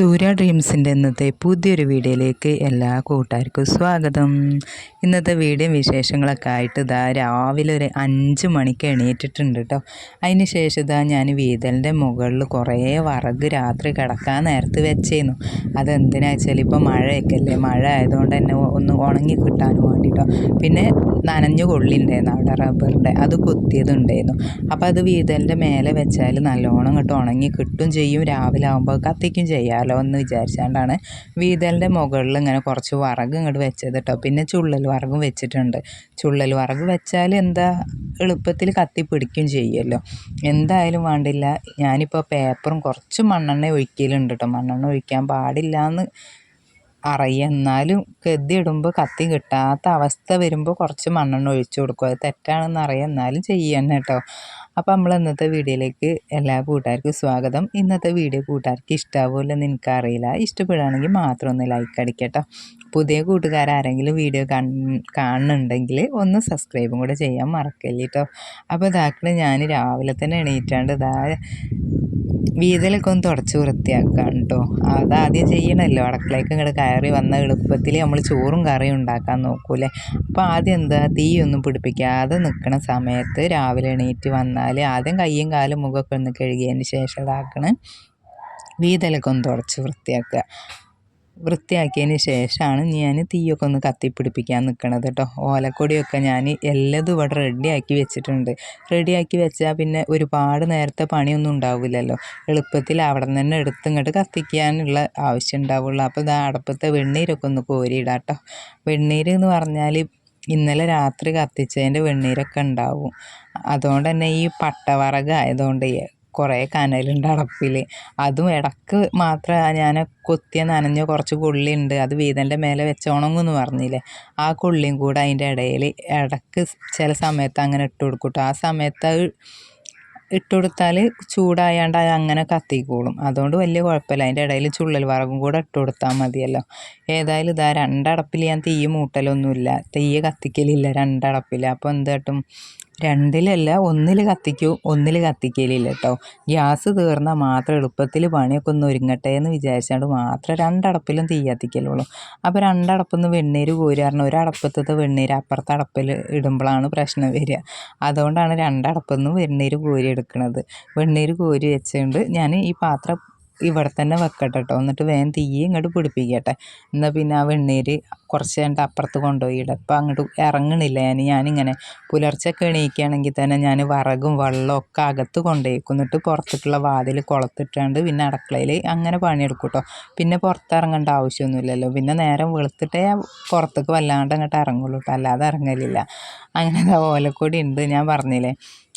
സൂര്യ ഡ്രീംസിന്റെ ഇന്നത്തെ പുതിയൊരു വീഡിയോയിലേക്ക് എല്ലാ കൂട്ടുകാർക്കും സ്വാഗതം. ഇന്നത്തെ വീഡിയോ വിശേഷങ്ങളൊക്കെ ആയിട്ട് ഇതാ രാവിലെ ഒരു അഞ്ച് മണിക്ക് എണീറ്റിട്ടുണ്ട് കേട്ടോ. അതിന് ശേഷം ഇതാ ഞാൻ വീതലിന്റെ മുകളിൽ കുറേ വറക് രാത്രി കിടക്കാൻ നേരത്ത് വെച്ചേന്നു അതെന്തിനാ വെച്ചാൽ ഇപ്പോൾ മഴയൊക്കെ അല്ലേ മഴ ആയതുകൊണ്ട് തന്നെ ഒന്ന് ഉണങ്ങി കിട്ടാനും വേണ്ടിയിട്ടോ പിന്നെ നനഞ്ഞു കൊള്ളിണ്ടായിരുന്നു അവിടെ റബ്ബറിന്റെ അത് കുത്തിയതുണ്ടായിരുന്നു അപ്പോൾ അത് വീതലിന്റെ മേലെ വെച്ചാൽ നല്ലോണം ഇങ്ങോട്ട് ഉണങ്ങി കിട്ടും ചെയ്യും. രാവിലെ ആകുമ്പോൾ കത്തിക്കും ചെയ്യാമല്ലോ എന്ന് വിചാരിച്ചാണ്ടാണ് വീതലിന്റെ മുകളിൽ ഇങ്ങനെ കുറച്ച് വറക് ഇങ്ങോട്ട് വെച്ചത് കേട്ടോ പിന്നെ ചുള്ളൽ വറകും വെച്ചിട്ടുണ്ട്. ചുള്ളൽ വറക് വെച്ചാൽ എന്താ എളുപ്പത്തിൽ കത്തി പിടിക്കും ചെയ്യുമല്ലോ എന്തായാലും വേണ്ടില്ല. ഞാനിപ്പോൾ പേപ്പറും കുറച്ച് മണ്ണെണ്ണ ഒഴിക്കലുണ്ട് കേട്ടോ മണ്ണെണ്ണ ഒഴിക്കാൻ പാടില്ല എന്ന് അറിയാം. എന്നാലും ഗതിയിടുമ്പോൾ കത്തി കിട്ടാത്ത അവസ്ഥ വരുമ്പോൾ കുറച്ച് മണ്ണെണ്ണ ഒഴിച്ചു കൊടുക്കും. അത് തെറ്റാണെന്ന് അറിയാം. എന്നാലും ചെയ്യണം കേട്ടോ അപ്പോൾ നമ്മൾ ഇന്നത്തെ വീഡിയോയിലേക്ക് എല്ലാ കൂട്ടുകാർക്കും സ്വാഗതം. ഇന്നത്തെ വീഡിയോ കൂട്ടുകാർക്ക് ഇഷ്ടാവുമല്ലോ എന്ന് എനിക്കറിയില്ല ഇഷ്ടപ്പെടുകയാണെങ്കിൽ മാത്രം ഒന്ന് ലൈക്ക് അടിക്കട്ടോ. പുതിയ കൂട്ടുകാരാരെങ്കിലും വീഡിയോ കാണുന്നുണ്ടെങ്കിൽ ഒന്ന് സബ്സ്ക്രൈബും കൂടെ ചെയ്യാൻ മറക്കല്ലേട്ടോ. അപ്പോൾ ഇതാക്കണ ഞാൻ രാവിലെ തന്നെ എണീറ്റാണ്ട് ഇതാ വീതലൊക്കെ ഒന്ന് തുടച്ച് വൃത്തിയാക്കാം കേട്ടോ അതാദ്യം ചെയ്യണമല്ലോ അടുക്കളയ്ക്ക് ഇങ്ങോട്ട് കയറി വന്ന എളുപ്പത്തിൽ നമ്മൾ ചോറും കറിയും ഉണ്ടാക്കാൻ നോക്കൂലേ. അപ്പോൾ ആദ്യം എന്താ? തീ ഒന്നും പിടിപ്പിക്കാതെ നിൽക്കണ സമയത്ത് രാവിലെ എണീറ്റ് വന്നാൽ ആദ്യം കയ്യും കാലും മുഖമൊക്കെ ഒന്ന് കഴുകിയതിന് ശേഷം ഇതാക്കണം. വീതലൊക്കെ ഒന്ന് തുടച്ച് വൃത്തിയാക്കുക വൃത്തിയാക്കിയതിന് ശേഷമാണ് ഞാൻ തീയൊക്കെ ഒന്ന് കത്തിപ്പിടിപ്പിക്കാൻ നിൽക്കണത് കേട്ടോ ഓലക്കൊടിയൊക്കെ ഞാൻ എല്ലതും ഇവിടെ റെഡിയാക്കി വെച്ചിട്ടുണ്ട്. റെഡിയാക്കി വെച്ചാൽ പിന്നെ ഒരുപാട് നേരത്തെ പണിയൊന്നും ഉണ്ടാവില്ലല്ലോ എളുപ്പത്തിൽ അവിടെ നിന്ന് തന്നെ എടുത്ത് ഇങ്ങോട്ട് കത്തിക്കാനുള്ള ആവശ്യം ഉണ്ടാവുള്ളൂ. അപ്പോൾ ഇതാ അടപ്പത്തെ വെണ്ണീരൊക്കെ ഒന്ന് കോരിയിടാം കേട്ടോ വെണ്ണീര് എന്ന് പറഞ്ഞാൽ ഇന്നലെ രാത്രി കത്തിച്ചതിന്റെ വെണ്ണീരൊക്കെ ഉണ്ടാവും. അതുകൊണ്ട് തന്നെ ഈ പട്ടവറക് ആയതുകൊണ്ട് കുറേ കനലുണ്ട് അടപ്പിൽ അതും ഇടയ്ക്ക് മാത്രം ഞാൻ കൊത്തിയ നനഞ്ഞ കുറച്ച് കൊള്ളിയുണ്ട്. അത് വീതന്റെ മേലെ വെച്ച് പറഞ്ഞില്ലേ? ആ കൊള്ളിയും കൂടെ അതിന്റെ ഇടയിൽ ഇടയ്ക്ക് ചില സമയത്ത് അങ്ങനെ ഇട്ട് കൊടുക്കും ആ സമയത്ത് അത് ഇട്ട് കൊടുത്താൽ ചൂടായാണ്ട് അത് അങ്ങനെ കത്തിക്കോളും. അതുകൊണ്ട് വലിയ കുഴപ്പമില്ല. അതിന്റെ ഇടയിൽ ചുള്ളൽ വറകും കൂടെ ഇട്ട് കൊടുത്താൽ മതിയല്ലോ. ഏതായാലും ഇതാ രണ്ടടപ്പിൽ ഞാൻ തീ മൂട്ടലൊന്നുമില്ല. തീ കത്തിക്കലില്ല രണ്ടടപ്പിൽ അപ്പോൾ എന്ത് കേട്ടും? രണ്ടിലല്ല ഒന്നിൽ കത്തിക്കൂ ഒന്നിൽ കത്തിക്കലില്ല കേട്ടോ ഗ്യാസ് തീർന്നാൽ മാത്രം എളുപ്പത്തിൽ പണിയൊക്കെ ഒന്ന് ഒരുങ്ങട്ടെ എന്ന് വിചാരിച്ചാണ്ട് മാത്രം രണ്ടടപ്പിലും തീ കത്തിക്കലുള്ളൂ. അപ്പോൾ രണ്ടടപ്പൊന്ന് വെണ്ണീര് കോരി പറഞ്ഞാൽ ഒരടപ്പത്തത്തെ വെണ്ണീര് അപ്പുറത്തെ അടപ്പിൽ ഇടുമ്പോഴാണ് പ്രശ്നം വരിക. അതുകൊണ്ടാണ് രണ്ടടപ്പൊന്നും വെണ്ണീര് കോരി എടുക്കുന്നത് വെണ്ണീര് കോരി വെച്ചുകൊണ്ട് ഞാൻ ഈ പാത്രം ഇവിടെ തന്നെ വെക്കട്ടെ കേട്ടോ എന്നിട്ട് വേഗം തീ ഇങ്ങോട്ട് പിടിപ്പിക്കട്ടെ. എന്നാൽ പിന്നെ ആ വെണ്ണീര് കുറച്ച് കഴിഞ്ഞിട്ട് അപ്പുറത്ത് കൊണ്ടുപോയിടും. അപ്പം അങ്ങോട്ട് ഇറങ്ങണില്ല. ഞാൻ ഞാനിങ്ങനെ പുലർച്ചെ എണീക്കുകയാണെങ്കിൽ തന്നെ ഞാൻ വറകും വെള്ളവും ഒക്കെ അകത്ത് കൊണ്ടുപോയിക്കും എന്നിട്ട് പുറത്തേക്കുള്ള വാതിൽ കുളത്തിട്ടാണ്ട് പിന്നെ അടുക്കളയിൽ അങ്ങനെ പണിയെടുക്കും കേട്ടോ പിന്നെ പുറത്തിറങ്ങേണ്ട ആവശ്യമൊന്നുമില്ലല്ലോ. പിന്നെ നേരം വെളുത്തിട്ടേ പുറത്തേക്ക് വല്ലാണ്ട് അങ്ങോട്ട് ഇറങ്ങുള്ളൂ കേട്ടോ അല്ലാതെ ഇറങ്ങലില്ല. അങ്ങനെ ഓലക്കൂടി ഉണ്ട്. ഞാൻ പറഞ്ഞില്ലേ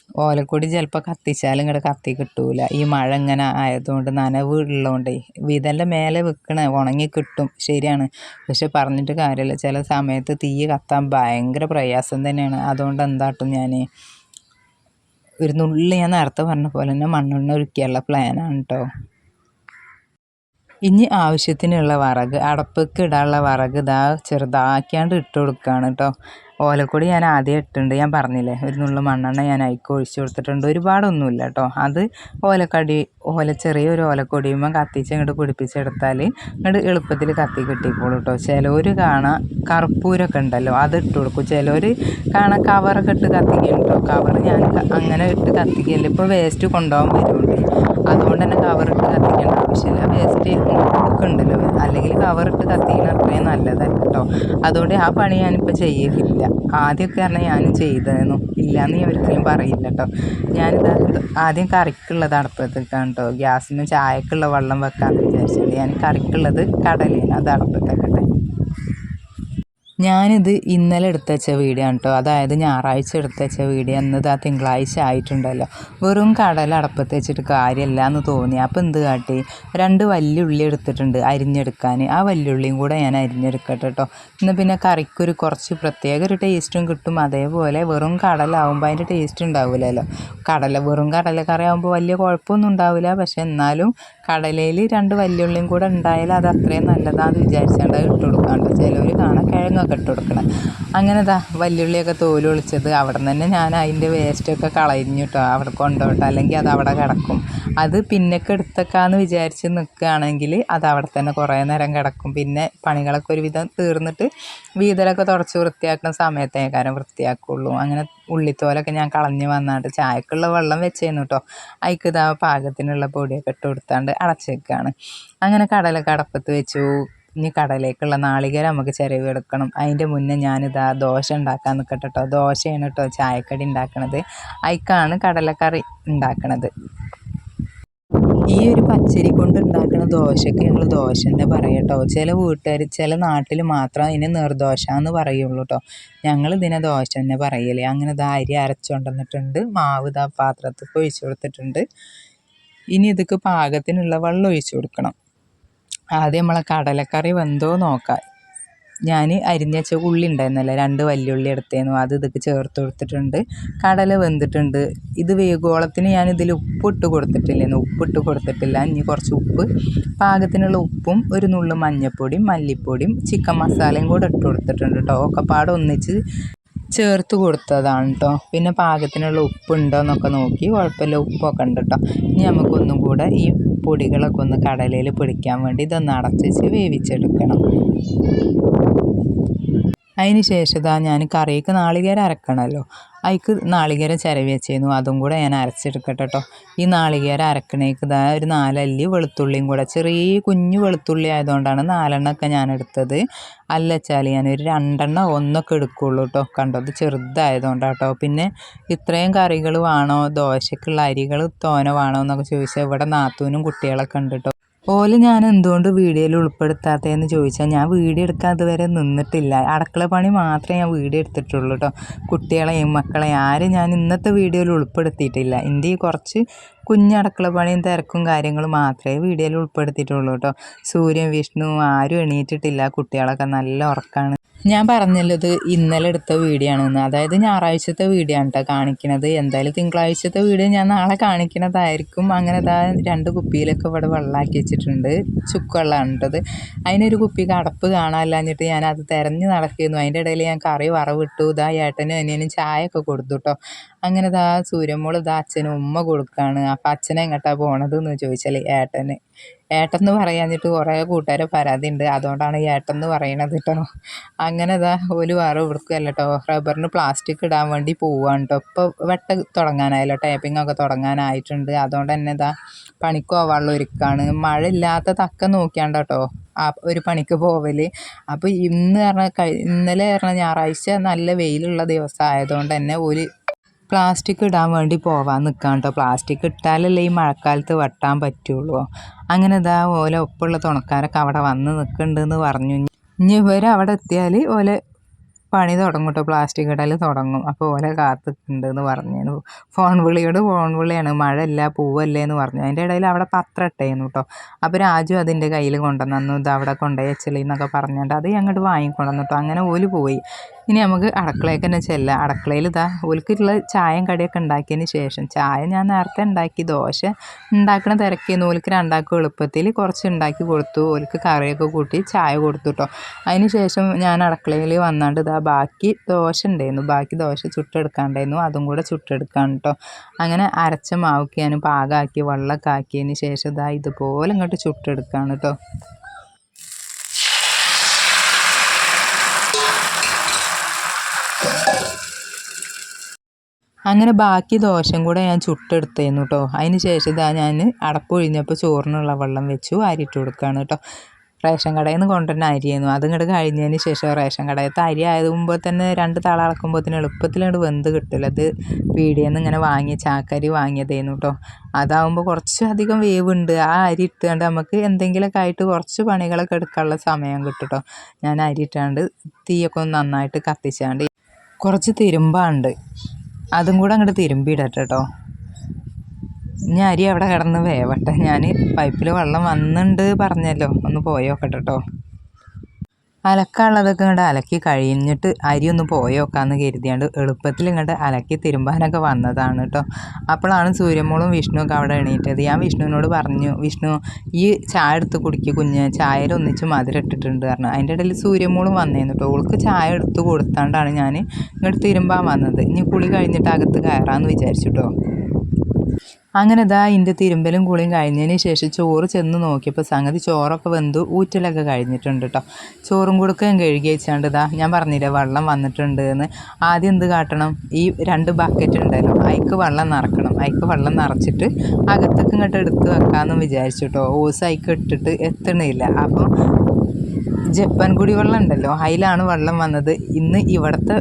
ഓലക്കൊടി ചിലപ്പോൾ കത്തിച്ചാലും ഇങ്ങോട്ട് കത്തി കിട്ടൂല. ഈ മഴ ഇങ്ങനെ ആയതുകൊണ്ട് നനവ് ഉള്ളതുകൊണ്ടേ വീതന്റെ മേലെ വെക്കണ ഉണങ്ങി കിട്ടും. ശരിയാണ്. പക്ഷെ പറഞ്ഞിട്ട് കാര്യമില്ല. ചില സമയത്ത് തീ കത്താൻ ഭയങ്കര പ്രയാസം തന്നെയാണ്. അതുകൊണ്ട് എന്താട്ടും ഞാൻ ഒരു നുള്ളി ഞാൻ നേരത്തെ പറഞ്ഞ പോലെ തന്നെ മണ്ണെണ്ണ ഒരുക്കിയുള്ള പ്ലാനാണ് കേട്ടോ ഇനി ആവശ്യത്തിനുള്ള വിറക് അടപ്പക്ക് ഇടാനുള്ള വിറക് ഇതാ ചെറുതാക്കിയാണ്ട് ഇട്ട് കൊടുക്കുകയാണ് കേട്ടോ ഓലക്കൊടി ഞാൻ ആദ്യം ഇട്ടിട്ടുണ്ട്. ഞാൻ പറഞ്ഞില്ലേ ഒരു നുള്ളു മണ്ണെണ്ണ ഞാൻ അയക്ക് ഒഴിച്ചു കൊടുത്തിട്ടുണ്ട്. ഒരുപാടൊന്നുമില്ല കേട്ടോ അത് ഓലക്കടി ഓല ചെറിയൊരു ഓലക്കൊടിയുമ്പോൾ കത്തിച്ച് ഇങ്ങോട്ട് പിടിപ്പിച്ചെടുത്താൽ ഇങ്ങോട്ട് എളുപ്പത്തിൽ കത്തി കിട്ടിക്കോളൂ കേട്ടോ ചിലവർ കാണാൻ കറുപ്പൂരൊക്കെ ഉണ്ടല്ലോ അത് ഇട്ട് കൊടുക്കും. ചിലവർ കാണാൻ കവറൊക്കെ ഇട്ട് കത്തിക്കും കവർ ഞാൻ അങ്ങനെ ഇട്ട് കത്തിക്കല്ല ഇപ്പോൾ വേസ്റ്റ് കൊണ്ടുപോകാൻ വരുന്നുണ്ട്. അതുകൊണ്ട് തന്നെ കവറിട്ട് കത്തിക്കേണ്ട ആവശ്യമില്ല. വേസ്റ്റ് ഉണ്ടല്ലോ അല്ലെങ്കിൽ കവറിട്ട് കത്തിക്കണ അത്രയും നല്ലതല്ല കേട്ടോ അതുകൊണ്ട് ആ പണി ഞാനിപ്പോൾ ചെയ്യലില്ല. ആദ്യമൊക്കെ പറഞ്ഞാൽ ഞാനും ചെയ്തായിരുന്നു ഇല്ലയെന്ന് ഞാൻ ഒരിക്കലും പറയില്ല കേട്ടോ ഞാനിത് ആദ്യം കറിക്കുള്ളത് അടുപ്പത്തേക്കാണ് കേട്ടോ ഗ്യാസിന് ചായക്കുള്ള വെള്ളം വെക്കാമെന്ന് വിചാരിച്ചിട്ട് ഞാൻ കറിക്കുള്ളത് കടലിന് അത് അടുപ്പത്തേക്കട്ടെ ഞാനിത് ഇന്നലെ എടുത്ത് വെച്ച വീഡിയോ ആണ് കേട്ടോ അതായത് ഞായറാഴ്ച എടുത്ത് വെച്ച വീഡിയോ. എന്നത് ആ തിങ്കളാഴ്ച ആയിട്ടുണ്ടല്ലോ. വെറും കടല അടപ്പത്ത് വെച്ചിട്ട് കാര്യമില്ല എന്ന് തോന്നി. അപ്പോൾ എന്ത് കാട്ടി? രണ്ട് വലിയ ഉള്ളി എടുത്തിട്ടുണ്ട് അരിഞ്ഞെടുക്കാൻ. ആ ഉള്ളിയും കൂടെ ഞാൻ അരിഞ്ഞെടുക്കട്ടെ കേട്ടോ എന്നാൽ പിന്നെ കറിക്കൊരു കുറച്ച് പ്രത്യേക ഒരു ടേസ്റ്റും കിട്ടും. അതേപോലെ വെറും കടലാവുമ്പോൾ അതിന്റെ ടേസ്റ്റ് ഉണ്ടാവില്ലല്ലോ കടല വെറും കടലക്കറി ആകുമ്പോൾ വലിയ കുഴപ്പമൊന്നും ഉണ്ടാവില്ല പക്ഷെ എന്നാലും കടലയിൽ രണ്ട് ഉള്ളിയും കൂടെ ഉണ്ടായാൽ അത് അത്രയും നല്ലതാണെന്ന് വിചാരിച്ചാണ്ട് ഇട്ട് കൊടുക്കാണ്ട് ചിലവർ കാണാൻ കിഴങ്ങൊക്കെ പൊടികളൊക്കെ ഇട്ട് കൊടുക്കണം. അങ്ങനെ ഇതാ വല്യുള്ളിയൊക്കെ തോലൊളിച്ചത് അവിടെ തന്നെ ഞാൻ അതിന്റെ വേസ്റ്റൊക്കെ കളഞ്ഞു കേട്ടോ അവിടെ കൊണ്ടോട്ടോ അല്ലെങ്കിൽ അത് അവിടെ കിടക്കും. അത് പിന്നൊക്കെ എടുത്തേക്കാന്ന് വിചാരിച്ച് നിൽക്കുകയാണെങ്കിൽ അത് അവിടെ തന്നെ കുറേ നേരം കിടക്കും. പിന്നെ പണികളൊക്കെ ഒരുവിധം തീർന്നിട്ട് വീതലൊക്കെ തുടച്ച് വൃത്തിയാക്കുന്ന സമയത്തേക്കാരം വൃത്തിയാക്കുള്ളൂ. അങ്ങനെ ഉള്ളിത്തോലൊക്കെ ഞാൻ കളഞ്ഞ് വന്നാണ്ട് ചായക്കുള്ള വെള്ളം വെച്ചേന്നു കേട്ടോ അതിക്ക് ഇതാ പാകത്തിനുള്ള പൊടിയൊക്കെ ഇട്ട് കൊടുത്താണ്ട് അടച്ചേക്കാണ് അങ്ങനെ കടലൊക്കെ അടപ്പത്ത് വെച്ചു. ഇനി കടലേക്കുള്ള നാളികേരം നമുക്ക് ചിരവി എടുക്കണം. അതിന്റെ മുന്നേ ഞാനിതാ ദോശ ഉണ്ടാക്കാൻ നിൽക്കട്ടെ കേട്ടോ ദോശയാണ് കേട്ടോ ചായക്കടി ഉണ്ടാക്കണത്. അതിക്കാണ് കടലക്കറി ഉണ്ടാക്കണത്. ഈ ഒരു പച്ചരി കൊണ്ട് ഉണ്ടാക്കുന്ന ദോശയ്ക്ക് ഞങ്ങൾ ദോശ തന്നെ പറയട്ടോ ചില വീട്ടുകാർ ചില നാട്ടിൽ മാത്രം ഇതിനെ നിർദോശ എന്ന് പറയുള്ളൂ കേട്ടോ ഞങ്ങൾ ഇതിനെ ദോശ തന്നെ പറയലേ. അങ്ങനെ ഇതാ അരി അരച്ചുകൊണ്ടുവന്നിട്ടുണ്ട് മാവ് ഇതാ പാത്രത്തിൽ ഒഴിച്ചു കൊടുത്തിട്ടുണ്ട്. ഇനി ഇതൊക്കെ പാകത്തിനുള്ള വെള്ളം ഒഴിച്ചു കൊടുക്കണം. ആദ്യം നമ്മളെ കടലക്കറി വെന്തോ നോക്കാം. ഞാൻ അരിഞ്ഞ വെച്ച ഉള്ളി ഉണ്ടായിരുന്നല്ലോ രണ്ട് വല്യുള്ളി എടുത്തേനു. അത് ഇതൊക്കെ ചേർത്ത് കൊടുത്തിട്ടുണ്ട്. കടല വെന്തിട്ടുണ്ട്. ഇത് വേഗോളത്തിന് ഞാൻ ഇതിൽ ഉപ്പിട്ട് ഉപ്പ് ഉപ്പിട്ട് കൊടുത്തിട്ടില്ല. ഇനി കുറച്ച് ഉപ്പ്. പാകത്തിനുള്ള ഉപ്പും ഒരു നുള്ളു മഞ്ഞൾപ്പൊടിയും മല്ലിപ്പൊടിയും ചിക്കൻ മസാലയും കൂടെ ഇട്ട് കൊടുത്തിട്ടുണ്ട് കേട്ടോ. ഒക്കെപ്പാടെ ഒന്നിച്ച് ചേർത്ത് കൊടുത്തതാണ് കേട്ടോ പിന്നെ പാകത്തിനുള്ള ഉപ്പുണ്ടോ എന്നൊക്കെ നോക്കി. കുഴപ്പമില്ല ഉപ്പൊക്കെ ഉണ്ട് കേട്ടോ ഇനി നമുക്കൊന്നും കൂടെ ഈ പൊടികളൊക്കെ ഒന്ന് കടലയിൽ പിടിക്കാൻ വേണ്ടി ഇതൊന്ന് അടച്ച് വേവിച്ചെടുക്കണം. അതിന് ശേഷം ഇതാ ഞാൻ കറിക്ക് നാളികേരം അരക്കണമല്ലോ. അതിക്ക് നാളികേരം ചിരവി വെച്ചിരുന്നു അതും കൂടെ ഞാൻ അരച്ചെടുക്കട്ടെ കേട്ടോ ഈ നാളികേരം അരക്കണേക്ക് ഇതാ ഒരു നാലല്ലി വെളുത്തുള്ളിയും കൂടെ. ചെറിയ കുഞ്ഞു വെളുത്തുള്ളി ആയതുകൊണ്ടാണ് നാലെണ്ണമൊക്കെ ഞാൻ എടുത്തത്. അല്ല വെച്ചാൽ ഞാൻ ഒരു രണ്ടെണ്ണം ഒന്നൊക്കെ എടുക്കുള്ളൂ കേട്ടോ കണ്ടത് ചെറുതായതുകൊണ്ടാണ് കേട്ടോ പിന്നെ ഇത്രയും കറികൾ വേണോ? ദോശക്കുള്ള അരികൾ തോന വേണോ എന്നൊക്കെ ചോദിച്ചാൽ ഇവിടെ നാത്തൂനും കുട്ടികളൊക്കെ ഉണ്ട് കേട്ടോ ഓൽ ഞാൻ എന്തുകൊണ്ട് വീഡിയോയിൽ ഉൾപ്പെടുത്താത്തതെന്ന് ചോദിച്ചാൽ ഞാൻ വീഡിയോ എടുക്കാൻ അതുവരെ നിന്നിട്ടില്ല. അടുക്കള പണി മാത്രമേ ഞാൻ വീഡിയോ എടുത്തിട്ടുള്ളൂ കേട്ടോ കുട്ടികളെയും മക്കളെയും ആരും ഞാൻ ഇന്നത്തെ വീഡിയോയിൽ ഉൾപ്പെടുത്തിയിട്ടില്ല. എന്റെ ഈ കുറച്ച് കുഞ്ഞടക്കള പണിയും തിരക്കും കാര്യങ്ങളും മാത്രമേ വീഡിയോയിൽ ഉൾപ്പെടുത്തിയിട്ടുള്ളൂ കേട്ടോ സൂര്യൻ വിഷ്ണു ആരും എണീറ്റിട്ടില്ല. കുട്ടികളൊക്കെ നല്ല ഉറക്കമാണ് ഞാൻ പറഞ്ഞല്ലോ ഇത് ഇന്നലെ എടുത്ത വീഡിയോ ആണെന്ന് അതായത് ഞായറാഴ്ചത്തെ വീഡിയോ ആണ് കേട്ടോ കാണിക്കുന്നത് എന്തായാലും തിങ്കളാഴ്ചത്തെ വീഡിയോ ഞാൻ നാളെ കാണിക്കുന്നതായിരിക്കും അങ്ങനെ ഇതാ രണ്ട് കുപ്പിയിലൊക്കെ ഇവിടെ വെള്ളമാക്കി വെച്ചിട്ടുണ്ട്. ചുക്ക് വെള്ളമാണ് കേട്ടത് അതിനൊരു കുപ്പി കടപ്പ് കാണാനില്ലാഞ്ഞിട്ട് ഞാൻ അത് തിരഞ്ഞ് നടക്കുന്നു. അതിന്റെ ഇടയിൽ ഞാൻ കറി വറവിട്ടു. ഇതാ ഏട്ടനും അനിയനും ചായ ഒക്കെ കൊടുത്തു കേട്ടോ അങ്ങനെ ദാ സൂര്യമോൾ ഇതാ അച്ഛനും ഉമ്മ കൊടുക്കുകയാണ് അപ്പം അച്ഛനെ എങ്ങോട്ടാണ് പോണത് എന്ന് ചോദിച്ചാൽ ഏട്ടന്. ഏട്ടെന്ന് പറയാഞ്ഞിട്ട് കുറേ കൂട്ടുകാരെ പരാതി ഉണ്ട് അതുകൊണ്ടാണ് ഏട്ടെന്ന് പറയണത് കേട്ടോ അങ്ങനെ ഇതാ ഒരു വേറെ ഇവിടുക്കല്ല കേട്ടോ റബ്ബറിന് പ്ലാസ്റ്റിക് ഇടാൻ വേണ്ടി പോവാണ് കേട്ടോ ഇപ്പോൾ വെട്ട തുടങ്ങാനായല്ലോ. ടൈപ്പിംഗ് ഒക്കെ തുടങ്ങാനായിട്ടുണ്ട്. അതുകൊണ്ട് തന്നെ ഇതാ പണിക്ക് പോവാനുള്ള ഒരുക്കാണ്. മഴ ഇല്ലാത്ത തക്ക നോക്കിയാണ്ട് കേട്ടോ ആ ഒരു പണിക്ക് പോവൽ അപ്പോൾ ഇന്ന് പറഞ്ഞാൽ ഇന്നലെ പറഞ്ഞാൽ ഞായറാഴ്ച നല്ല വെയിലുള്ള ദിവസം ആയതുകൊണ്ട് തന്നെ ഒരു പ്ലാസ്റ്റിക് ഇടാൻ വേണ്ടി പോവാൻ നിൽക്കാം കേട്ടോ പ്ലാസ്റ്റിക് ഇട്ടാലല്ലേ ഈ മഴക്കാലത്ത് വെട്ടാൻ പറ്റുള്ളൂ. അങ്ങനെ ഇതാ ഓല ഒപ്പമുള്ള തുണക്കാരൊക്കെ അവിടെ വന്ന് നിൽക്കുന്നുണ്ടെന്ന് പറഞ്ഞു. ഇനി ഇവർ അവിടെ എത്തിയാൽ ഓല പണി തുടങ്ങും കേട്ടോ പ്ലാസ്റ്റിക് ഇടൽ തുടങ്ങും. അപ്പോൾ ഓല കാത്തിട്ടുണ്ടെന്ന് പറഞ്ഞു ഫോൺ വിളിയോട് ഫോൺ വിളിയാണ്. മഴ ഇല്ല പൂവല്ലേ എന്ന് പറഞ്ഞു. അതിന്റെ ഇടയിൽ അവിടെ പത്രം ഇട്ടേന്നു കേട്ടോ അപ്പോൾ രാജു അതിന്റെ കയ്യിൽ കൊണ്ടുവന്നു. ഇത് അവിടെ കൊണ്ടുപോയി എന്നൊക്കെ പറഞ്ഞിട്ട് അത് ഞങ്ങോട്ട് വാങ്ങിക്കൊണ്ടുവന്നു കേട്ടോ അങ്ങനെ ഓൽ പോയി. ഇനി നമുക്ക് അടുക്കളയ്ക്ക് തന്നെ ചെല്ലാം. അടുക്കളയിൽ ഇതാ ഓൽക്കുള്ള ചായയും കടിയൊക്കെ ഉണ്ടാക്കിയതിന് ശേഷം ചായ ഞാൻ നേരത്തെ ഉണ്ടാക്കി ദോശ ഉണ്ടാക്കണ തിരക്കിയെന്ന് ഓൽക്ക് രണ്ടാക്കും എളുപ്പത്തിൽ കുറച്ച് ഉണ്ടാക്കി കൊടുത്തു. ഓൽക്ക് കറിയൊക്കെ കൂട്ടി ചായ കൊടുത്തു കേട്ടോ അതിന് ശേഷം ഞാൻ അടുക്കളയിൽ വന്നാണ്ട് ഇതാ ബാക്കി ദോശ ഉണ്ടായിരുന്നു. ബാക്കി ദോശ ചുട്ടെടുക്കാണ്ടായിരുന്നു. അതും കൂടെ ചുട്ടെടുക്കാൻ കേട്ടോ അങ്ങനെ അരച്ച മാവൊക്കെ ഞാൻ പാകമാക്കി വെള്ളമൊക്കെ ആക്കിയതിന് ശേഷം ഇതാ ഇതുപോലെ ഇങ്ങോട്ട് ചുട്ടെടുക്കുകയാണ് കേട്ടോ അങ്ങനെ ബാക്കി ദോശയും കൂടെ ഞാൻ ചുട്ടെടുത്തേന്നു കേട്ടോ അതിന് ശേഷം ഇതാ ഞാൻ അടപ്പൊഴിഞ്ഞപ്പോൾ ചോറിനുള്ള വെള്ളം വെച്ചു അരിയിട്ട് കൊടുക്കുകയാണ് കേട്ടോ റേഷൻ കടയിൽ നിന്ന് കൊണ്ടുവരുന്ന അരിയായിരുന്നു അതും ഇങ്ങോട്ട് കഴിഞ്ഞതിന് ശേഷം റേഷൻ കടയത്തെ അരി ആയതുമ്പോൾ തന്നെ രണ്ട് തള എളുപ്പത്തിൽ അങ്ങോട്ട് വെന്ത് കിട്ടില്ല അത് പീടിയിൽ നിന്ന് ഇങ്ങനെ വാങ്ങിയ ചാക്കരി വാങ്ങിയതായിരുന്നു കേട്ടോ അതാവുമ്പോൾ കുറച്ച് അധികം വേവുണ്ട്. ആ അരി ഇട്ടുകൊണ്ട് നമുക്ക് എന്തെങ്കിലുമൊക്കെ ആയിട്ട് കുറച്ച് പണികളൊക്കെ എടുക്കാനുള്ള സമയം കേട്ടോ ഞാൻ അരി ഇട്ടാണ്ട് തീയൊക്കെ ഒന്ന് നന്നായിട്ട് കത്തിച്ചാണ്ട് കുറച്ച് തിരുമ്പാണ്ട്. അതും കൂടെ അങ്ങോട്ട് തിരുമ്പിയിടട്ടെ കേട്ടോ ഇനി അരി അവിടെ കിടന്ന് വേവട്ടെ. ഞാൻ പൈപ്പിൽ വെള്ളം വന്നിട്ടുണ്ട് പറഞ്ഞല്ലോ. ഒന്ന് പോയോക്കട്ടെ കേട്ടോ അലക്കാനുള്ളതൊക്കെ ഇങ്ങോട്ട് അലക്കി കഴിഞ്ഞിട്ട് അരി ഒന്ന് പോയോക്കാന്ന് കരുതിയാണ്ട് എളുപ്പത്തിൽ ഇങ്ങോട്ട് അലക്കി തിരുമ്പാനൊക്കെ വന്നതാണ് കേട്ടോ അപ്പോഴാണ് സൂര്യമോളും വിഷ്ണുവൊക്കെ അവിടെ എണീറ്റത്. ഞാൻ വിഷ്ണുവിനോട് പറഞ്ഞു വിഷ്ണു ഈ ചായ എടുത്ത് കുടിക്ക് കുഞ്ഞ്. ചായയിൽ ഒന്നിച്ച് മധുരം ഇട്ടിട്ടുണ്ട്. പറഞ്ഞു. അതിന്റെ ഇടയിൽ സൂര്യമോളും വന്നേന്ന് കേട്ടോ ഓൾക്ക് ചായ എടുത്ത് കൊടുത്താണ്ടാണ് ഞാൻ ഇങ്ങോട്ട് തിരുമ്പാൻ വന്നത്. ഇനി കുളി കഴിഞ്ഞിട്ട് അകത്ത് കയറാമെന്ന് വിചാരിച്ചു കേട്ടോ അങ്ങനെ ദാ ഇതിന്റെ തിരുമ്പലും കുളിയും കഴിഞ്ഞതിന് ശേഷം ചോറ് ചെന്ന് നോക്കിയപ്പോൾ സംഗതി ചോറൊക്കെ വെന്തു ഊറ്റലൊക്കെ കഴിഞ്ഞിട്ടുണ്ട് കേട്ടോ ചോറും കൊടുക്കുകയും കഴുകി വെച്ചാണ്ട് ഇതാ ഞാൻ പറഞ്ഞില്ല വെള്ളം വന്നിട്ടുണ്ട് എന്ന്. ആദ്യം എന്ത് കാട്ടണം? ഈ രണ്ട് ബക്കറ്റ് ഉണ്ടല്ലോ അതിക്ക് വെള്ളം നിറക്കണം. അതിക്ക് വെള്ളം നിറച്ചിട്ട് അകത്തേക്ക് ഇങ്ങോട്ട് എടുത്ത് വെക്കാമെന്ന് വിചാരിച്ചു കേട്ടോ ഓസ് അയക്ക് ഇട്ടിട്ട് എത്തണില്ല. അപ്പം ജപ്പാൻ കുടിവെള്ളം ഉണ്ടല്ലോ അതിലാണ് വെള്ളം വന്നത്. ഇന്ന് ഇവിടുത്തെ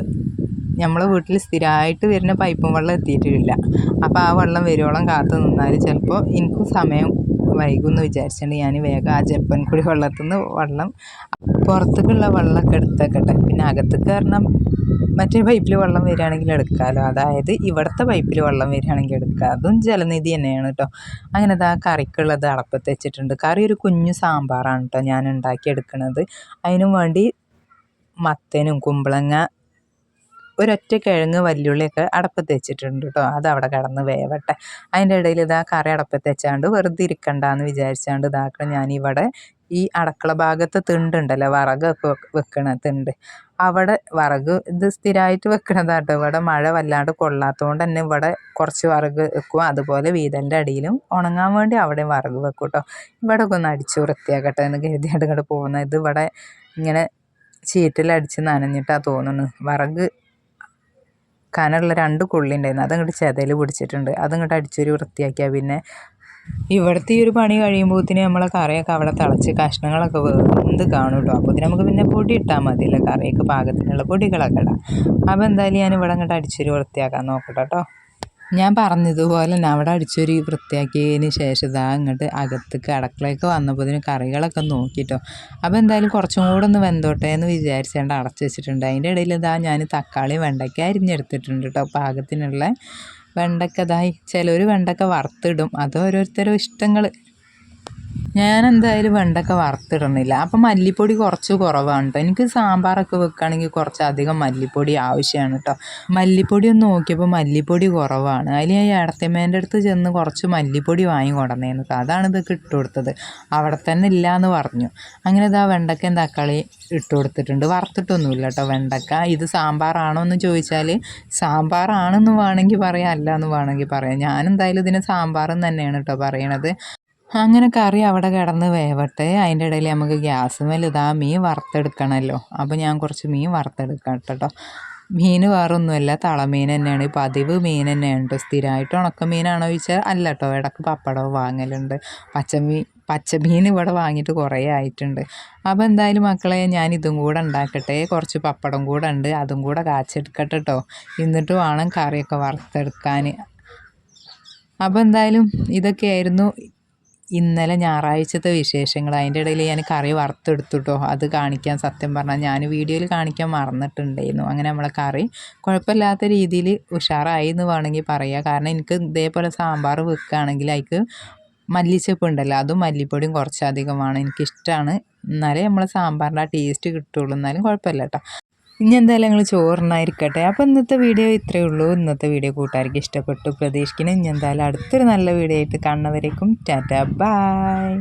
നമ്മളെ വീട്ടിൽ സ്ഥിരമായിട്ട് വരുന്ന പൈപ്പും വെള്ളം എത്തിയിട്ടില്ല. അപ്പോൾ ആ വെള്ളം വരുവോളം കാത്തു നിന്നാൽ ചിലപ്പോൾ എനിക്ക് സമയം വൈകും എന്ന് വിചാരിച്ചിട്ടുണ്ട് ഞാൻ വേഗം ആ ജപ്പൻ കുടി വെള്ളത്തിൽ നിന്ന് വെള്ളം പുറത്തേക്കുള്ള വെള്ളമൊക്കെ എടുത്തേക്കട്ടെ. പിന്നെ അകത്തേക്ക് കാരണം മറ്റേ പൈപ്പിൽ വെള്ളം വരികയാണെങ്കിൽ എടുക്കാമല്ലോ അതായത് ഇവിടുത്തെ പൈപ്പിൽ വെള്ളം വരികയാണെങ്കിൽ എടുക്കുക അതും ജലനിധി തന്നെയാണ് കേട്ടോ അങ്ങനെ ആ കറിക്കുള്ളത് അടപ്പത്ത് വെച്ചിട്ടുണ്ട്. കറി ഒരു കുഞ്ഞു സാമ്പാറാണ് കേട്ടോ ഞാൻ ഉണ്ടാക്കിയെടുക്കുന്നത് അതിനും വേണ്ടി മത്തനും കുമ്പളങ്ങ ഒരൊറ്റ കിഴങ്ങ് വല്യുള്ളിയൊക്കെ അടപ്പത്ത് വെച്ചിട്ടുണ്ട് കേട്ടോ അത് അവിടെ കിടന്ന് വേവട്ടെ. അതിന്റെ ഇടയിൽ ഇതാ കറി അടപ്പത്ത് വെച്ചാണ്ട് വെറുതെ ഇരിക്കണ്ടെന്ന് വിചാരിച്ചാണ്ട് ഇതാക്കണം ഞാനിവിടെ ഈ അടക്കള ഭാഗത്ത് തിണ്ടുണ്ടല്ലോ വിറകൊക്കെ വെക്കണ തിണ്ട്. അവിടെ വിറക് ഇത് സ്ഥിരമായിട്ട് വെക്കണതാട്ടോ ഇവിടെ മഴ വല്ലാണ്ട് കൊള്ളാത്തതുകൊണ്ട് തന്നെ ഇവിടെ കുറച്ച് വിറക് വെക്കും. അതുപോലെ വീതന്റെ അടിയിലും ഉണങ്ങാൻ വേണ്ടി അവിടെ വിറക് വെക്കും കേട്ടോ ഇവിടെ ഒക്കെ ഒന്ന് അടിച്ചു വൃത്തിയാക്കട്ടെ എന്ന് കരുതിയാണ്ട് ഇങ്ങോട്ട് പോകുന്നത്. ഇത് ഇവിടെ ഇങ്ങനെ ചീറ്റിലടിച്ച് നനഞ്ഞിട്ടാണ് തോന്നുന്നത് വിറക് കനമുള്ള രണ്ട് കൊള്ളി ഉണ്ടായിരുന്നു അതങ്ങോട്ട് ചെതൽ പിടിച്ചിട്ടുണ്ട്. അതങ്ങോട്ട് അടിച്ചൊരു വൃത്തിയാക്കിയാൽ പിന്നെ ഇവിടുത്തെ ഈ ഒരു പണി കഴിയുമ്പോഴത്തേന് നമ്മളെ കറിയൊക്കെ അവിടെ തിളച്ച് കഷ്ണങ്ങളൊക്കെ വെന്ത് കാണും കേട്ടോ അപ്പോൾ ഇതിന് നമുക്ക് പിന്നെ പൊടി ഇട്ടാൽ മതിയല്ലോ. കറിയൊക്കെ പാകത്തിനുള്ള പൊടികളൊക്കെ ഇടാം. അപ്പോൾ എന്തായാലും ഞാൻ ഇവിടെ അങ്ങോട്ട് അടിച്ചൊരു വൃത്തിയാക്കാൻ നോക്കട്ടെ കേട്ടോ ഞാൻ പറഞ്ഞതുപോലെ അവിടെ അടിച്ചൊരു വൃത്തിയാക്കിയതിന് ശേഷം ഇതാ ഇങ്ങോട്ട് അകത്തേക്ക് അടക്കളയൊക്കെ വന്നപ്പോൾ ഇതിന് കറികളൊക്കെ നോക്കിട്ടോ. അപ്പോൾ എന്തായാലും കുറച്ചും കൂടെ ഒന്ന് വെന്തോട്ടെ എന്ന് വിചാരിച്ചുകൊണ്ട് അടച്ചു വെച്ചിട്ടുണ്ട്. അതിന്റെ ഇടയിൽ ഇതാ ഞാൻ തക്കാളി വെണ്ടയ്ക്ക അരിഞ്ഞെടുത്തിട്ടുണ്ട് കേട്ടോ. പാകത്തിനുള്ള വെണ്ടക്ക ഇതായി. ചിലർ വെണ്ടക്ക വറുത്തിടും. അത് ഓരോരുത്തരും ഇഷ്ടങ്ങൾ ഞാൻ എന്തായാലും വെണ്ടക്ക വറുത്തിടണില്ല. അപ്പം മല്ലിപ്പൊടി കുറച്ച് കുറവാണ് കേട്ടോ എനിക്ക് സാമ്പാറൊക്കെ വെക്കുകയാണെങ്കിൽ കുറച്ച് അധികം മല്ലിപ്പൊടി ആവശ്യമാണ് കേട്ടോ മല്ലിപ്പൊടി ഒന്ന് നോക്കിയപ്പോൾ മല്ലിപ്പൊടി കുറവാണ്. അതിൽ ഞാൻ ഇടത്തമ്മേന്റെ അടുത്ത് ചെന്ന് കുറച്ച് മല്ലിപ്പൊടി വാങ്ങി കൊണ്ടുവന്നേന്ന് അതാണ് ഇതൊക്കെ ഇട്ട് കൊടുത്തത്. അവിടെ തന്നെ ഇല്ല എന്ന് പറഞ്ഞു. അങ്ങനെ ഇതാ വെണ്ടക്കയും തക്കാളി ഇട്ട് കൊടുത്തിട്ടുണ്ട്. വറുത്തിട്ടൊന്നുമില്ല കേട്ടോ വെണ്ടക്ക. ഇത് സാമ്പാറാണോ എന്ന് ചോദിച്ചാൽ സാമ്പാറാണെന്ന് വേണമെങ്കിൽ പറയാം അല്ല എന്ന് വേണമെങ്കിൽ പറയാം. ഞാൻ എന്തായാലും ഇതിന് സാമ്പാറെന്ന് തന്നെയാണ് കേട്ടോ പറയണത്. അങ്ങനെ കറി അവിടെ കിടന്ന് വേവട്ടെ. അതിന്റെ ഇടയിൽ നമുക്ക് ഗ്യാസ് മേൽ മീൻ വറുത്തെടുക്കണമല്ലോ. അപ്പോൾ ഞാൻ കുറച്ച് മീൻ വറുത്തെടുക്കാം കേട്ടോ. മീൻ വേറൊന്നുമല്ല തളമീൻ തന്നെയാണ്. പതിവ് മീൻ തന്നെയാണ് കേട്ടോ. സ്ഥിരമായിട്ട് ഉണക്കമീനാണോ ചോദിച്ചാൽ അല്ല കേട്ടോ. ഇടയ്ക്ക് പപ്പടവും വാങ്ങലുണ്ട്. പച്ചമീൻ പച്ചമീൻ ഇവിടെ വാങ്ങിയിട്ട് കുറേ ആയിട്ടുണ്ട്. അപ്പോൾ എന്തായാലും മക്കളെ ഞാൻ ഇതും കൂടെ ഉണ്ടാക്കട്ടെ. കുറച്ച് പപ്പടം കൂടെ ഉണ്ട്. അതും കൂടെ കാച്ചെടുക്കട്ടെ കേട്ടോ. എന്നിട്ട് വേണം കറിയൊക്കെ വറുത്തെടുക്കാൻ. അപ്പോൾ എന്തായാലും ഇതൊക്കെയായിരുന്നു ഇന്നലെ ഞായറാഴ്ചത്തെ വിശേഷങ്ങൾ. അതിന്റെ ഇടയിൽ ഞാൻ കറി വറുത്തെടുത്തു കേട്ടോ അത് കാണിക്കാൻ സത്യം പറഞ്ഞാൽ ഞാൻ വീഡിയോയിൽ കാണിക്കാൻ മറന്നിട്ടുണ്ടായിരുന്നു. അങ്ങനെ നമ്മളെ കറി കുഴപ്പമില്ലാത്ത രീതിയിൽ ഉഷാറായി എന്ന് വേണമെങ്കിൽ പറയാം. കാരണം എനിക്ക് ഇതേപോലെ സാമ്പാർ വെക്കുകയാണെങ്കിൽ അതിക്ക് മല്ലിച്ചപ്പ് ഉണ്ടല്ലോ അതും മല്ലിപ്പൊടിയും കുറച്ചധികമാണ്. എനിക്കിഷ്ടമാണ്. എന്നാലേ നമ്മളെ സാമ്പാറിന്റെ ആ ടേസ്റ്റ് കിട്ടുള്ളൂ എന്നാലും കുഴപ്പമില്ല കേട്ടോ. ഇനി എന്തായാലും ഞങ്ങൾ ചോറിനായിരിക്കട്ടെ. അപ്പോൾ ഇന്നത്തെ വീഡിയോ ഇത്രയേ ഉള്ളൂ. ഇന്നത്തെ വീഡിയോ കൂട്ടുകാർക്ക് ഇഷ്ടപ്പെട്ടു പ്രതീക്ഷിക്കണം ഇനി എന്തായാലും അടുത്തൊരു നല്ല വീഡിയോ ആയിട്ട് കാണുന്നവരേക്കും ടാറ്റ. ബായ്